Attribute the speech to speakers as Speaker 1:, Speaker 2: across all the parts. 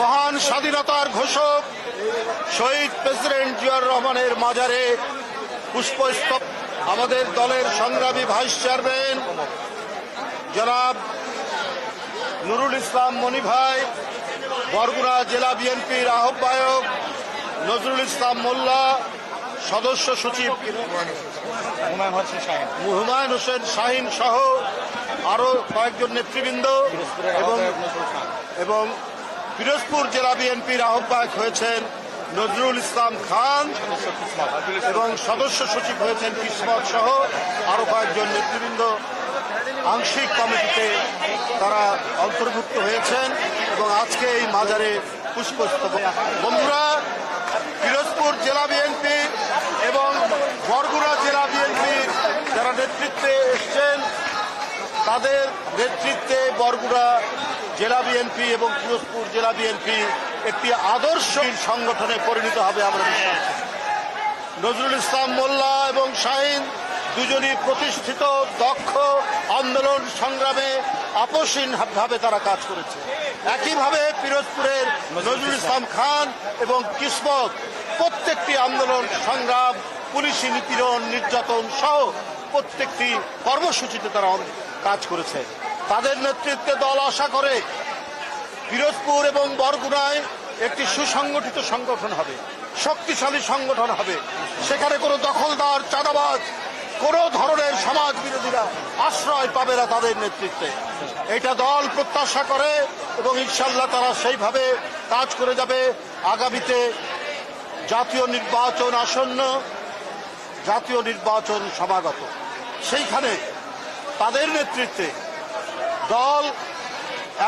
Speaker 1: মহান স্বাধীনতার ঘোষক শহীদ প্রেসিডেন্ট জিয়াউর রহমানের মাজারে পুষ্পস্তব আমাদের দলের সংগ্রামী ভাইস চেয়ারম্যান জনাব নুরুল ইসলাম মনি ভাই, বরগুনা জেলা বিএনপির আহ্বায়ক নজরুল ইসলাম মোল্লা, সদস্য সচিব
Speaker 2: হুমায়ুন হোসেন শাহিন
Speaker 1: সহ আরও কয়েকজন নেতৃবৃন্দ এবং পিরোজপুর জেলা বিএনপির আহ্বায়ক হয়েছেন নজরুল ইসলাম খান এবং সদস্য সচিব হয়েছেন কিসমত সহ আরও কয়েকজন নেতৃবৃন্দ। আংশিক কমিটিতে তারা অন্তর্ভুক্ত হয়েছেন এবং আজকে এই মাজারে পুষ্পস্তবক। বন্ধুরা, পিরোজপুর জেলা বিএনপি এবং বরগুনা জেলা বিএনপির যারা নেতৃত্বে এসছেন, তাদের নেতৃত্বে বরগুড়া জেলা বিএনপি এবং পিরোজপুর জেলা বিএনপি একটি আদর্শ সংগঠনে পরিণত হবে, আমরা বিশ্বাস নজরুল ইসলাম মোল্লা এবং শাহিন দুজনই প্রতিষ্ঠিত, দক্ষ, আন্দোলন সংগ্রামে আপসীন ভাবে তারা কাজ করেছে। একইভাবে পিরোজপুরের নজরুল ইসলাম খান এবং কিসমত প্রত্যেকটি আন্দোলন, সংগ্রাম, পুলিশি নিপীড়ন, নির্যাতন সহ প্রত্যেকটি কর্মসূচিতে তারা কাজ করেছে। তাদের নেতৃত্বে দল আশা করে পিরোজপুর এবং বরগুনায় একটি সুসংগঠিত সংগঠন হবে, শক্তিশালী সংগঠন হবে। সেখানে কোনো দখলদার, চাঁদাবাজ, কোনো ধরনের সমাজ বিরোধীরা আশ্রয় পাবে না তাদের নেতৃত্বে। এটা দল প্রত্যাশা করে এবং ইনশাল্লাহ তারা সেইভাবে কাজ করে যাবে। আগামীতে জাতীয় নির্বাচন আসন্ন, জাতীয় নির্বাচন সমাগত। সেইখানে তাদের নেতৃত্বে দল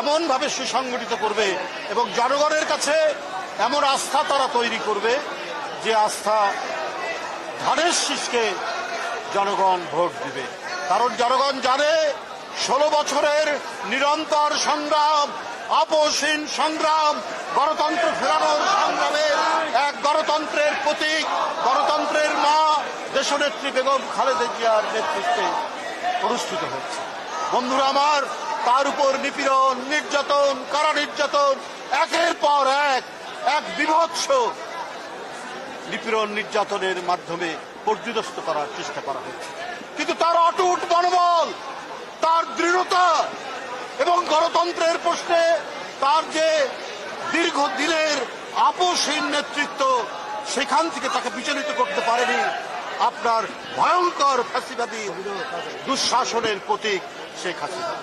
Speaker 1: এমনভাবে সুসংগঠিত করবে এবং জনগণের কাছে এমন আস্থা তারা তৈরি করবে যে আস্থা ধানের শীষকে জনগণ ভোট দিবে। কারণ জনগণ জানে ষোলো বছরের নিরন্তর সংগ্রাম আপসহীন সংগ্রাম, গণতন্ত্র ফেরানোর সংগ্রামের এক গণতন্ত্রের প্রতীক, গণতন্ত্রের মা দেশনেত্রী বেগম খালেদা জিয়ার নেতৃত্বে অনুষ্ঠিত হচ্ছে। বন্ধুরা আমার তার উপর নিপীড়ন, নির্যাতন, কারা নির্যাতন? একের পর এক এক বিভৎস নিপীড়ন, নির্যাতনের মাধ্যমে পর্যদস্ত করার চেষ্টা করা হচ্ছে কিন্তু তার অটুট মনোবল, তার দৃঢ়তা এবং গণতন্ত্রের প্রশ্নে তার যে দীর্ঘদিনের আপোষহীন নেতৃত্ব, সেখান থেকে তাকে বিচলিত করতে পারেনি আপনার ভয়ঙ্কর ফ্যাসিবাদী দুঃশাসনের প্রতীক শেখ হাসিনা।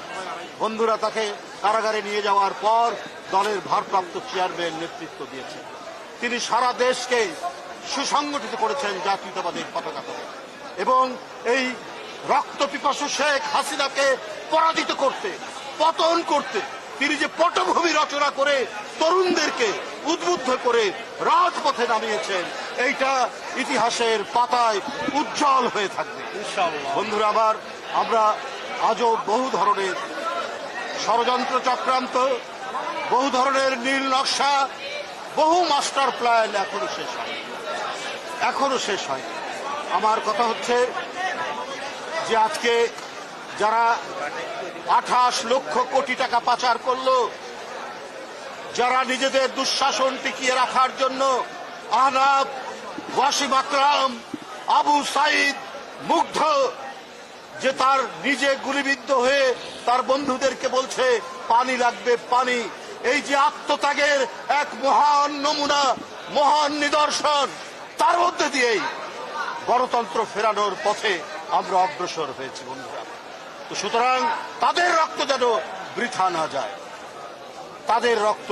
Speaker 1: বন্ধুরা তাকে কারাগারে নিয়ে যাওয়ার পর দলের ভারপ্রাপ্ত চেয়ারম্যান নেতৃত্ব দিয়েছেন। তিনি সারা দেশকে সুসংগঠিত করেছেন জাতীয়তাবাদের পতাকা ধরে এবং এই রক্ত পিপাসু শেখ হাসিনাকে পরাজিত করতে পতন করতে তিনি যে পটভূমি রচনা করে তরুণদেরকে উদ্বুদ্ধ করে রাজপথে নামিয়েছেন এইটা ইতিহাসের পাতায় উজ্জ্বল হয়ে থাকবে। বন্ধুরা আবার আমরা আজও বহু ধরনের ষড়যন্ত্র চক্রান্ত, বহু ধরনের নীল নকশা, বহু মাস্টার প্ল্যান এখনও শেষ হয় এখনও শেষ হয় আমার কথা হচ্ছে যে আজকে যারা আঠাশ লক্ষ কোটি টাকা পাচার করল, যারা নিজেদের দুঃশাসন টিকিয়ে রাখার জন্য আহনাব, ওয়াসিম আকরাম, আবু সাইদ, মুগ্ধ যে তার নিজে গুলিবিদ্ধ হয়ে তার বন্ধুদেরকে বলছে, পানি লাগবে, পানি। এই যে আত্মত্যাগের এক মহান নমুনা, মহান নিদর্শন, তার মধ্যে দিয়েই গণতন্ত্র ফেরানোর পথে আমরা অগ্রসর হয়েছি, বন্ধুরা। তো সুতরাং তাদের রক্ত যেন বৃথা না যায়। তাদের রক্ত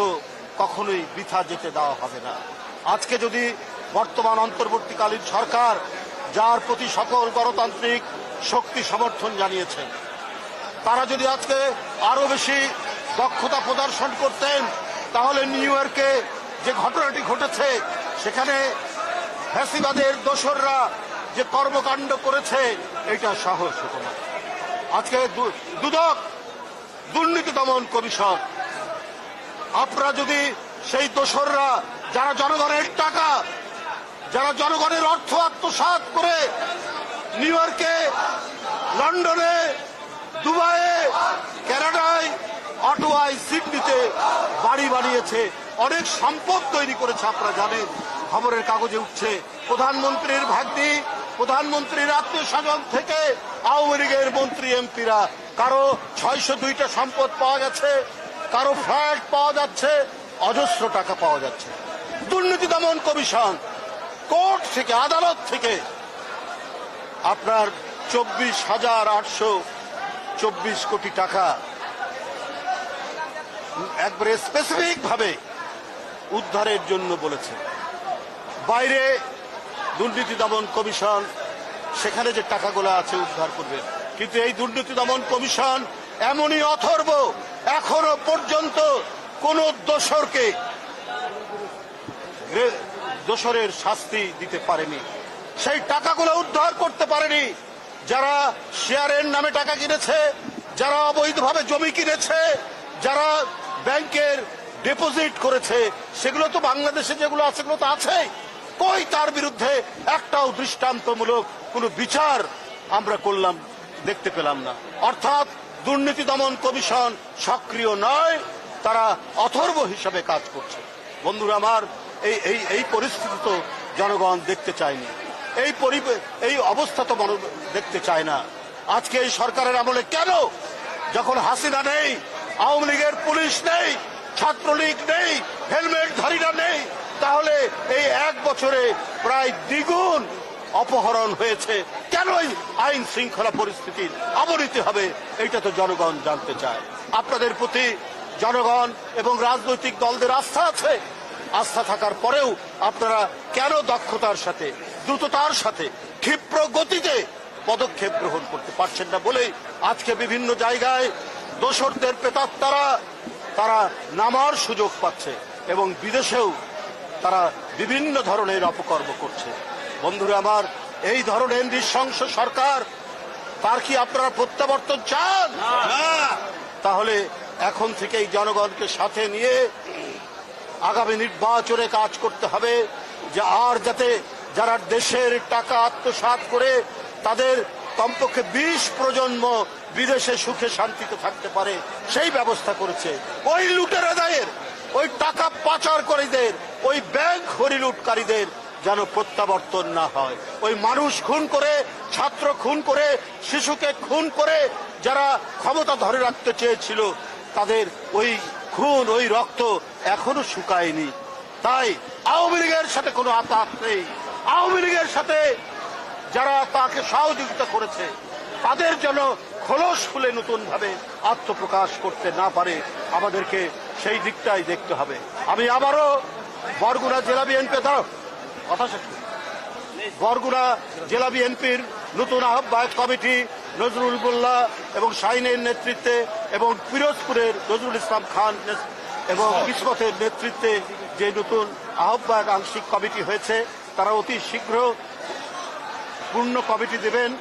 Speaker 1: কখনোই বৃথা যেতে দেওয়া হবে না। আজকে যদি বর্তমান অন্তর্বর্তীকালীন সরকার, যার প্রতি সকল গণতান্ত্রিক শক্তি সমর্থন জানিয়েছেন। তারা যদি আজকে আরও বেশি দক্ষতা প্রদর্শন করতেন, তাহলে নিউ ইয়র্কে যে ঘটনাটি ঘটেছে, সেখানে ফ্যাসিবাদের দোসররা যে কর্মকাণ্ড করেছে, এটা সাহস হতো না। আজকে দুদক দুর্নীতি দমন কমিশন, আপনারা যদি সেই দোসররা, যারা জনগণের টাকা, যারা জনগণের অর্থ আত্মসাৎ করে নিউ ইয়র্কে, লন্ডনে, দুবাইয়ে, কানাডায়, অটোয়ায়, সিডনিতে বাড়ি বানিয়েছে। অনেক সম্পদ তৈরি করেছে, আপনারা জানেন। খবরের কাগজে উঠছে, প্রধানমন্ত্রীর ভাগ্নি, প্রধানমন্ত্রীর আত্মীয় স্বজন থেকে আওয়ামী লীগের মন্ত্রী, এমপিরা। কারও ছয়শো দুইটা সম্পদ পাওয়া গেছে, কারও ফ্ল্যাট পাওয়া যাচ্ছে, অজস্র টাকা পাওয়া যাচ্ছে। দুর্নীতি দমন কমিশন, কোর্ট থেকে, আদালত থেকে আপনার চব্বিশ হাজার আটশো চব্বিশ কোটি টাকা। একবারে স্পেসিফিক ভাবে উদ্ধারের জন্য বলেছে। বাইরে দুর্নীতি দমন কমিশন, সেখানে যে টাকাগুলো আছে উদ্ধার করবে। কিন্তু এই দুর্নীতি দমন কমিশন এমনই অথর্ব, এখনও পর্যন্ত কোন দোষরকে গ্রে- দোষরের শাস্তি দিতে পারেনি। সেই টাকাগুলো উদ্ধার করতে পারেনি। যারা শেয়ারের নামে টাকা কিনেছে, যারা অবৈধভাবে জমি কিনেছে, যারা ব্যাংকের ডিপোজিট করেছে, সেগুলো তো বাংলাদেশে যেগুলো আছে, সেগুলো তো আছে কই তার বিরুদ্ধে? একটাও দৃষ্টান্তমূলক কোনো বিচার আমরা করলাম, দেখতে পেলাম না। অর্থাৎ দুর্নীতি দমন কমিশন সক্রিয় নয়, তারা অথর্ব হিসাবে কাজ করছে। বন্ধুরা আমার এই এই পরিস্থিতি তো জনগণ দেখতে চায়নি। এই এই অবস্থা তো মন দেখতে চায় না। আজকে এই সরকারের আমলে কেন? যখন হাসিনা নেই, আওয়ামী লীগের পুলিশ নেই, ছাত্রলীগ নেই, হেলমেট ধারীরা নেই, তাহলে এই এক বছরে প্রায় দ্বিগুণ অপহরণ হয়েছে। কেন আইন শৃঙ্খলা পরিস্থিতির অবনতি হবে? এইটা তো জনগণ জানতে চায়। আপনাদের প্রতি জনগণ এবং রাজনৈতিক দলদের আস্থা আছে। আস্থা থাকার পরেও আপনারা কেন দক্ষতার সাথে দ্রুততার সাথে ক্ষিপ্র গতিতে পদক্ষেপ গ্রহণ করতে পারছেন না বলেই আজকে বিভিন্ন জায়গায় দোসরদের প্রেতাত্মারা তারা নামার সুযোগ পাচ্ছে এবং বিদেশেও তারা বিভিন্ন ধরনের অপকর্ম করছে। বন্ধুরা আমার এই ধরনের নৃশংস সরকার তার কি আপনারা প্রত্যাবর্তন চান? তাহলে এখন থেকেই জনগণকে সাথে নিয়ে আগামী নির্বাচনে কাজ করতে হবে যে আর যাতে যারা দেশের টাকা আত্মসাৎ করে তাদের কমপক্ষে বিশ প্রজন্ম বিদেশে সুখে শান্তিতে থাকতে পারে, সেই ব্যবস্থা করেছে। ওই লুটের আদায়ের ওই টাকা পাচারকারীদের, ওই ব্যাংক হরিলুটকারীদের যেন প্রত্যাবর্তন না হয়। ওই মানুষ খুন করে, ছাত্র খুন করে, শিশুকে খুন করে, যারা ক্ষমতা ধরে রাখতে চেয়েছিল, তাদের ওই খুন, ওই রক্ত এখনও শুকায়নি। তাই আওয়ামী লীগের সাথে কোনো আতাত নেই। আওয়ামী লীগের সাথে যারা তাকে সহযোগিতা করেছে, তাদের জন্য খোলস খুলে নতুন ভাবে আত্মপ্রকাশ করতে না পারে, আমাদেরকে সেই দিকটাই দেখতে হবে। আমি আবারও বরগুনা জেলা বিএনপি ধরো কথা শেষ বরগুনা জেলা বিএনপির নতুন আহ্বায়ক কমিটি নজরুল মোল্লা এবং শাহিনের নেতৃত্বে এবং পিরোজপুরের নজরুল ইসলাম খান এবং কিসমতের নেতৃত্বে যে নতুন আহ্বায়ক আংশিক কমিটি হয়েছে তারা অতি শীঘ্র পূর্ণ কমিটি দেবেন।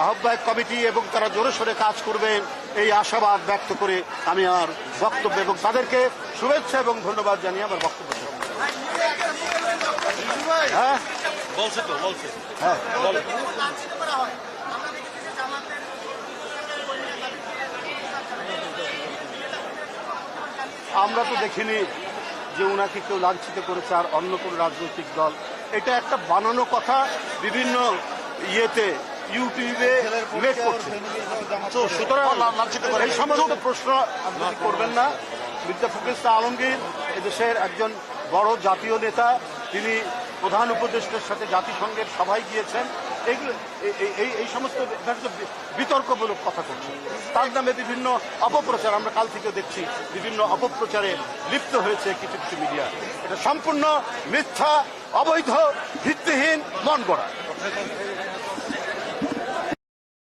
Speaker 1: আহ্বায়ক কমিটি এবং তারা জোরে সোরে কাজ করবেন এই আশাবাদ ব্যক্ত করে আমি আর বক্তব্য এবং তাদেরকে শুভেচ্ছা এবং ধন্যবাদ জানিয়ে আমার বক্তব্য হ্যাঁ?
Speaker 2: বলছে তো বলছে।
Speaker 1: হ্যাঁ। আমরা তো দেখিনি যে ওনাকে কেউ লাঞ্ছিত করেছে আর অন্য কোনো রাজনৈতিক দল। এটা একটা বানানো কথা বিভিন্ন ইয়েতে ইউটিউবে উল্লেখ করছে। তো সুতরাং এই সমস্ত প্রশ্ন আপনি করবেন না মির্জা ইসলাম আলমগীর এদেশের একজন বড় জাতীয় নেতা তিনি প্রধান উপদেষ্টার সাথে জাতিসংঘের সভায় গিয়েছেন। এইগুলো এই- এই- সমস্ত বিতর্কমূলক কথা করছে। তার নামে বিভিন্ন অপপ্রচার আমরা কাল থেকে দেখছি বিভিন্ন অপপ্রচারে লিপ্ত হয়েছে কিছু কিছু মিডিয়া। এটা সম্পূর্ণ মিথ্যা অবৈধ ভিত্তিহীন মন গড়া